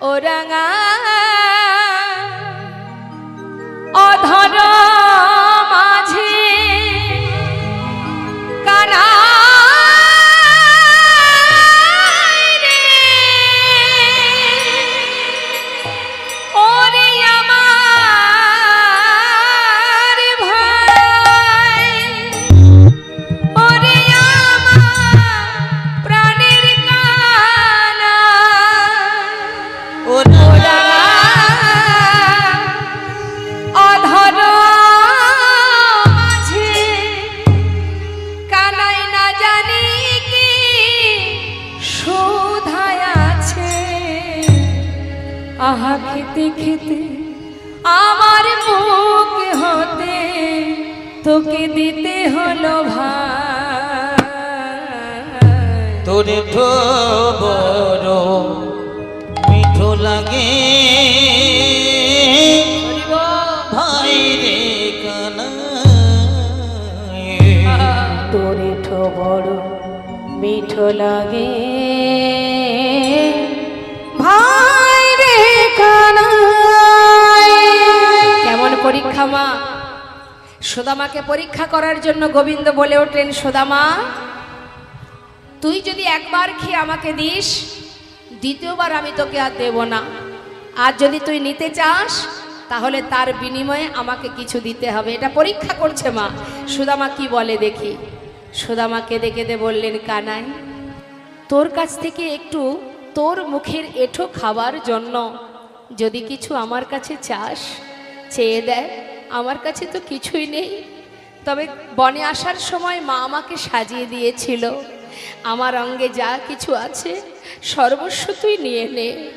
orang ah আহা খেতে খেতে আমার মুখ হতে তোকে দিতে হলো ভাই। তোরে বড় লাগে। ভাই রে তোরে ঠো বড় মিঠো লাগে। ভাই রে কেমন পরীক্ষা মা? সুদামাকে পরীক্ষা করার জন্য গোবিন্দ বলে ওঠেন সোদামা তুই যদি একবার খেয়ে আমাকে দিস দ্বিতীয়বার আমি তোকে আর দেব না। আর যদি তুই নিতে চাস, তাহলে তার বিনিময়ে আমাকে কিছু দিতে হবে। এটা পরীক্ষা করছে মা। সুদামা কি বলে দেখি। সুদামা কেঁদে কেঁদে বললেন, কানাই, তোর কাছ থেকে একটু তোর মুখের এঠো খাবার জন্য যদি কিছু আমার কাছে চাস, চেয়ে দেয় আমার কাছে তো কিছুই নেই। তবে বনে আসার সময় মা আমাকে সাজিয়ে দিয়েছিল। আমার অঙ্গে যা কিছু আছে সর্বস্ব তুই নিয়ে নে।